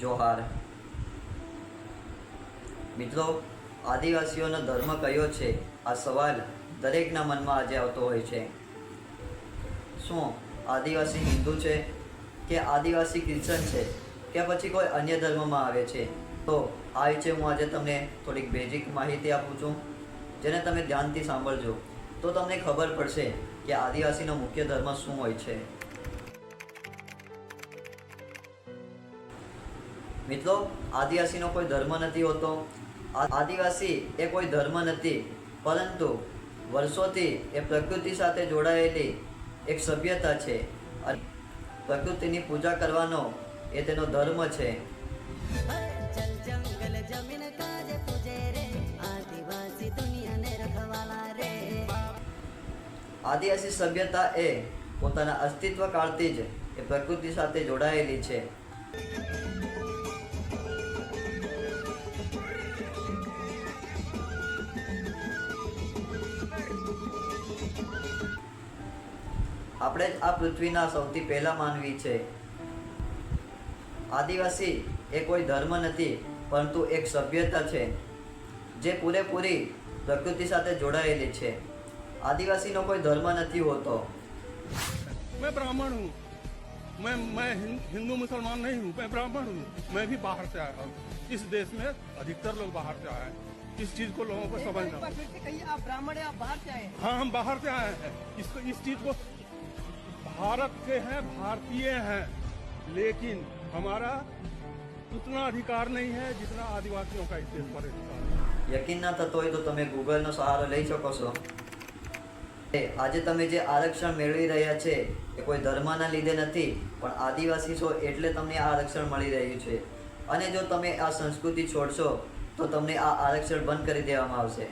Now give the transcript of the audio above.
જોહાર. મિત્રો, આદિવાસીઓનો ધર્મ કયો છે? આ સવાલ દરેકના મનમાં આજે આવતો હોય છે. શું આદિવાસી હિન્દુ છે કે આદિવાસી ક્રિશ્ચન છે? કે પછી કોઈ અન્ય ધર્મમાં આવે છે? તો આ વિશે હું આજે તમને થોડીક બેઝિક માહિતી આપું છું, જેને તમે ધ્યાનથી સાંભળજો. તો તમને ખબર પડશે કે આદિવાસીનો મુખ્ય ધર્મ શું હોય છે. મિત્રો, આદિવાસીનો કોઈ ધર્મ નથી હોતો. આદિવાસી એ કોઈ ધર્મ નથી, પરંતુ વર્ષોથી એ પ્રકૃતિ સાથે જોડાયેલી એક સભ્યતા છે. અને પ્રકૃતિની પૂજા કરવાનો એ તેનો ધર્મ છે. આદિવાસી સભ્યતા એ પોતાના અસ્તિત્વ કાળથી જ એ પ્રકૃતિ સાથે જોડાયેલી છે. આપણે જ આ પૃથ્વીના સૌથી પહેલા માનવી છે આદિવાસી એ કોઈ ધર્મ નથી પરંતુ એક સભ્યતા છે જે પૂરેપૂરી પ્રકૃતિ સાથે જોડાયેલી છે આદિવાસીનો કોઈ ધર્મ નથી હોતો मैं ब्राह्मण हूँ मैं मैं हिं- हिंदू मुसलमान नहीं हूँ मैं ब्राह्मण हूँ मैं भी बाहर से आया हूँ इस देश में अधिकतर लोग बाहर से आए हैं इस चीज को लोगों को एक बार- एक समझना बार फिर से कहिए आप ब्राह्मण है आप बाहर से आए हैं हाँ हम बाहर से आए हैं इसको इस चीज को भारत के हैं भारतीय हैं लेकिन हमारा उतना अधिकार नहीं है जितना आदिवासियों का इस देश पर अधिकार है યકીન ના થતો હોય તો તમે ગૂગલનો સહારો લઈ શકો છો એ આજે તમે જે આરક્ષણ મેળવી રહ્યા છે એ કોઈ ધર્મના લીધે નથી પણ આદિવાસી છો એટલે તમને આ આરક્ષણ મળી રહ્યું છે અને જો તમે આ સંસ્કૃતિ છોડશો તો તમને આ આરક્ષણ બંધ કરી દેવામાં આવશે